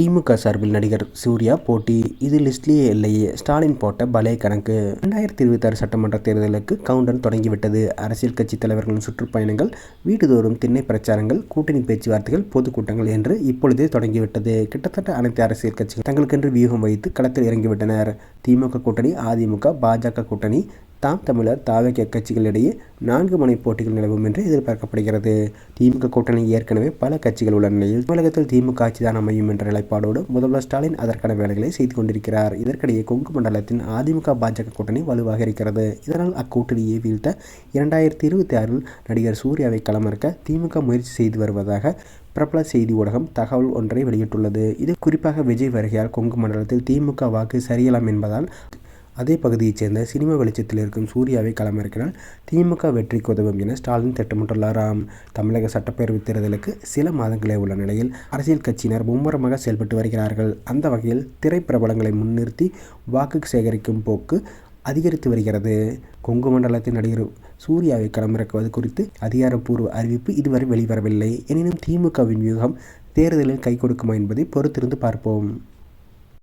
திமுக சார்பில் நடிகர் சூர்யா போட்டி. இது லிஸ்ட்லேயே இல்லையே. ஸ்டாலின் போட்ட பலே கணக்கு. ரெண்டாயிரத்தி இருபத்தாறு சட்டமன்ற தேர்தலுக்கு கவுண்டன் தொடங்கிவிட்டது. அரசியல் கட்சி தலைவர்களின் சுற்றுப்பயணங்கள் வீடுதோறும் திண்ணை பிரச்சாரங்கள் கூட்டணி பேச்சுவார்த்தைகள் பொதுக்கூட்டங்கள் என்று இப்பொழுதே தொடங்கிவிட்டது. கிட்டத்தட்ட அனைத்து அரசியல் கட்சிகள் தங்களுக்கென்று வியூகம் வைத்து களத்தில் இறங்கிவிட்டனர். திமுக கூட்டணி அதிமுக பாஜக கூட்டணி தாம் தமிழர் தாவக கட்சிகளிடையே நான்கு முனை போட்டிகள் நிலவும் என்று எதிர்பார்க்கப்படுகிறது. திமுக கூட்டணி ஏற்கனவே பல கட்சிகள் உள்ள நிலையில் தமிழகத்தில் திமுக ஆட்சிதான் அமையும் என்ற நிலைப்பாடோடு முதல்வர் ஸ்டாலின் அதற்கான வேலைகளை செய்து கொண்டிருக்கிறார். இதற்கிடையே கொங்கு மண்டலத்தின் அதிமுக பாஜக கூட்டணி வலுவாக இருக்கிறது. இதனால் அக்கூட்டணியை வீழ்த்த இரண்டாயிரத்தி இருபத்தி ஆறில் நடிகர் சூர்யாவை களமிறக்க திமுக முயற்சி செய்து வருவதாக பிரபல செய்தி ஊடகம் தகவல் ஒன்றை வெளியிட்டுள்ளது. இது குறிப்பாக விஜய் வருகையால் கொங்கு மண்டலத்தில் திமுக வாக்கு சரியலாம் என்பதால் அதே பகுதியைச் சேர்ந்த சினிமா வெளிச்சத்தில் இருக்கும் சூர்யாவை களமிறக்கினால் திமுக வெற்றிக்கு உதவும் என ஸ்டாலின் திட்டமிட்டுள்ளாராம். தமிழக சட்டப்பேரவைத் தேர்தலுக்கு சில மாதங்களே உள்ள நிலையில் அரசியல் கட்சியினர் மும்முரமாக செயல்பட்டு வருகிறார்கள். அந்த வகையில் திரைப்பிரபலங்களை முன்னிறுத்தி வாக்கு சேகரிக்கும் போக்கு அதிகரித்து வருகிறது. கொங்கு மண்டலத்தின் நடிகர் சூர்யாவை களமிறக்குவது குறித்து அதிகாரப்பூர்வ அறிவிப்பு இதுவரை வெளிவரவில்லை. எனினும் திமுகவின் வியூகம் தேர்தலில் கை கொடுக்குமா என்பதை பொறுத்திருந்து பார்ப்போம்.